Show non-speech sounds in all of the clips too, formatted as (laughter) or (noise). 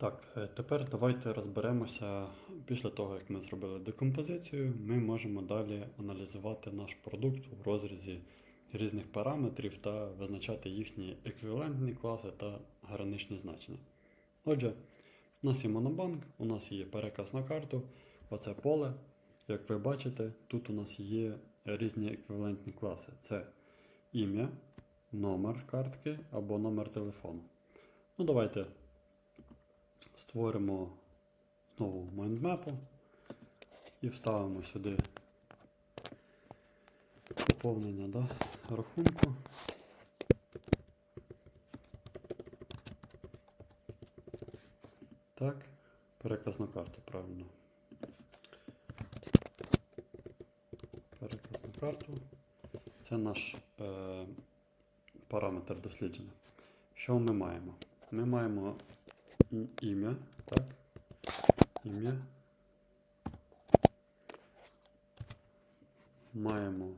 Так, е, тепер давайте розберемося. Після того, як ми зробили декомпозицію, ми можемо далі аналізувати наш продукт у розрізі різних параметрів та визначати їхні еквівалентні класи та граничні значення. Отже, у нас є монобанк, у нас є переказ на карту, оце поле. Як ви бачите, тут у нас є різні еквівалентні класи. Це ім'я, номер картки або номер телефону. Ну, давайте створимо знову майндмепу і вставимо сюди поповнення да, рахунку. Так, переказ на карту, правильно. Переказ на карту. Це наш е, параметр дослідження. Що ми маємо? Ми маємо ім'я, так? Ім'я. Маємо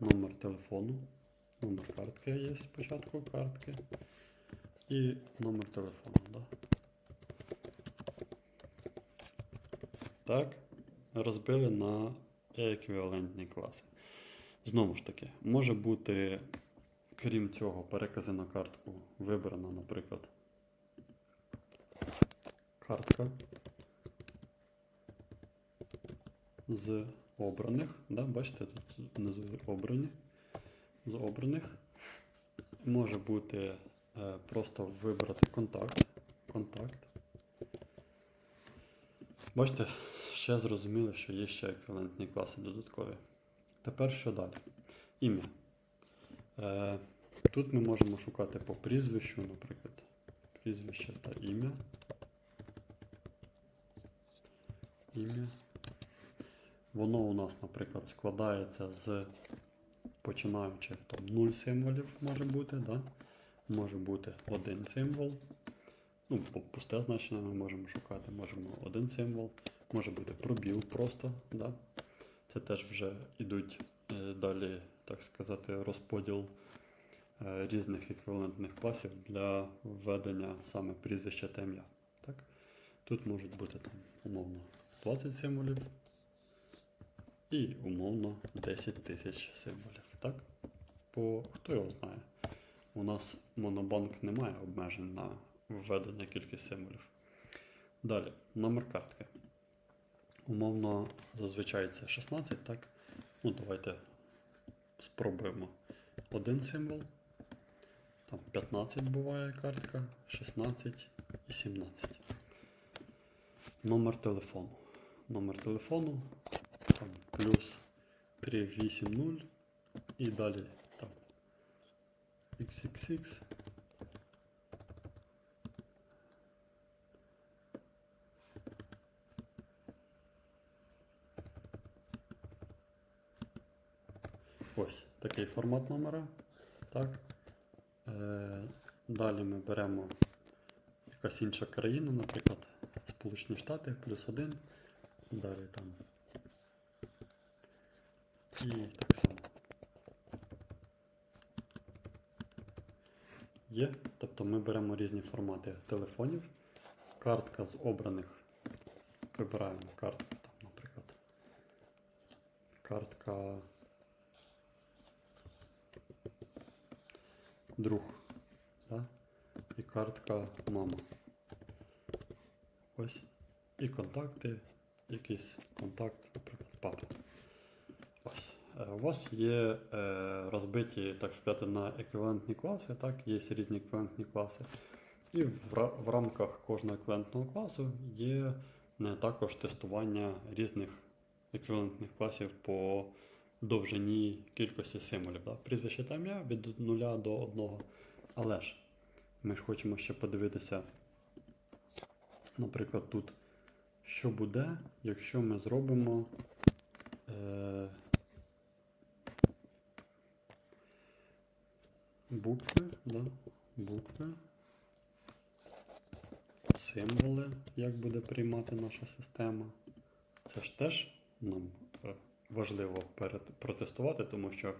номер телефону. Номер картки є спочатку картки. І номер телефону, да? Так. Розбили на еквівалентні класи. Знову ж таки, може бути, крім цього, перекази на картку вибрана, наприклад, картка з обраних. Да? Бачите, тут внизу обрані. З обраних. Може бути е, просто вибрати контакт. Контакт. Бачите, ще зрозуміли, що є ще еквівалентні класи додаткові. Тепер що далі? Ім'я. Е, тут ми можемо шукати по прізвищу, наприклад, прізвище та ім'я. Ім'я. Воно у нас, наприклад, складається з починаючи там 0 символів може бути, да? може бути один символ. Ну, пусте значення ми можемо шукати, можемо один символ, може бути пробіл просто. Да? Це теж вже йдуть е, далі, так сказати, розподіл е, різних еквівалентних класів для введення саме прізвища та ім'я. Тут можуть бути там умовно 20 символів і умовно 10 тисяч символів. Так? По хто його знає? У нас монобанк не має обмежень на введення кількість символів. Далі, номер картки. Умовно, зазвичай це 16, так? Ну, давайте спробуємо один символ. Там 15 буває картка, 16 і 17. Номер телефону. Номер телефону там плюс 380 і далі там XXX. Ось такий формат номера. Так. Е, далі ми беремо якась інша країна, наприклад, Сполучені Штати плюс один. Далі там. І так само. Є. Тобто ми беремо різні формати телефонів. Картка з обраних. Вибираємо картку, там, наприклад. Картка. Друг. Да? І картка мама. Ось. І контакти. Якийсь контакт, наприклад, папа. Ось. Е, У вас є е, розбиті, так сказати, на еквівалентні класи, так, є різні еквівалентні класи. І в, рамках кожного еквівалентного класу є е, також тестування різних еквівалентних класів по довжині кількості символів. Да? Прізвище та ім'я від 0 до 1. Але ж ми ж хочемо ще подивитися, наприклад, тут, що буде, якщо ми зробимо. Е, букви, да? букви, символи, як буде приймати наша система. Це ж теж нам е, важливо протестувати, тому що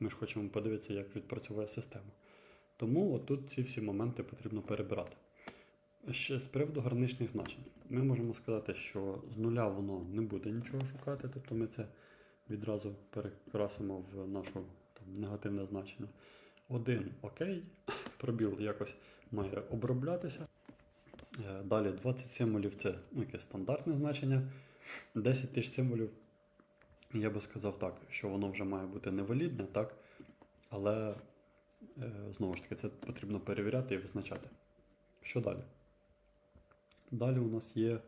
ми ж хочемо подивитися, як відпрацьовує система. Тому отут ці всі моменти потрібно перебирати. Ще з приводу граничних значень. Ми можемо сказати, що з нуля воно не буде нічого шукати, тобто ми це відразу перекрасимо в нашу там, негативне значення. Один окей, (coughs) пробіл якось має оброблятися. Е, Далі 20 символів це ну, якесь стандартне значення. 10 тисяч символів, я би сказав так, що воно вже має бути невалідне, так? Але е, знову ж таки, це потрібно перевіряти і визначати. Що далі? Далі у нас є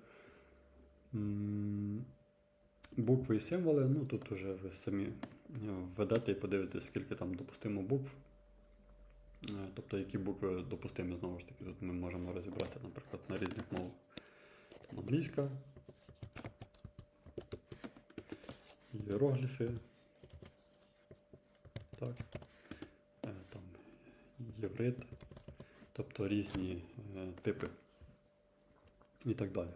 букви і символи. Ну, тут вже ви самі е, введете і подивитесь, скільки там допустимо букв. Е, Тобто, які букви допустимі, знову ж таки, тут ми можемо розібрати, наприклад, на різних мовах. Там англійська, іерогліфи, так, е, там, єврит, тобто різні е, типи і так далі.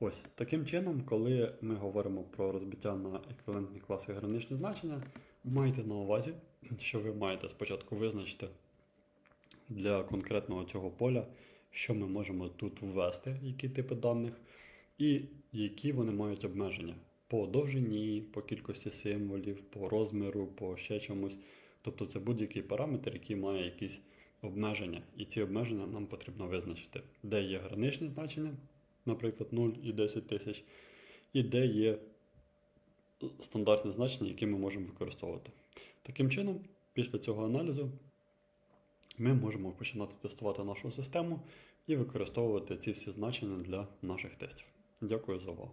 Ось таким чином, коли ми говоримо про розбиття на еквівалентні класи граничні значення, майте на увазі, що ви маєте спочатку визначити для конкретного цього поля, що ми можемо тут ввести, які типи даних, і які вони мають обмеження по довжині, по кількості символів, по розміру, по ще чомусь. Тобто це будь-який параметр, який має якісь обмеження. І ці обмеження нам потрібно визначити, де є граничні значення, наприклад, 0 і 10 тисяч, і де є стандартне значення, яке ми можемо використовувати. Таким чином, після цього аналізу ми можемо починати тестувати нашу систему і використовувати ці всі значення для наших тестів. Дякую за увагу.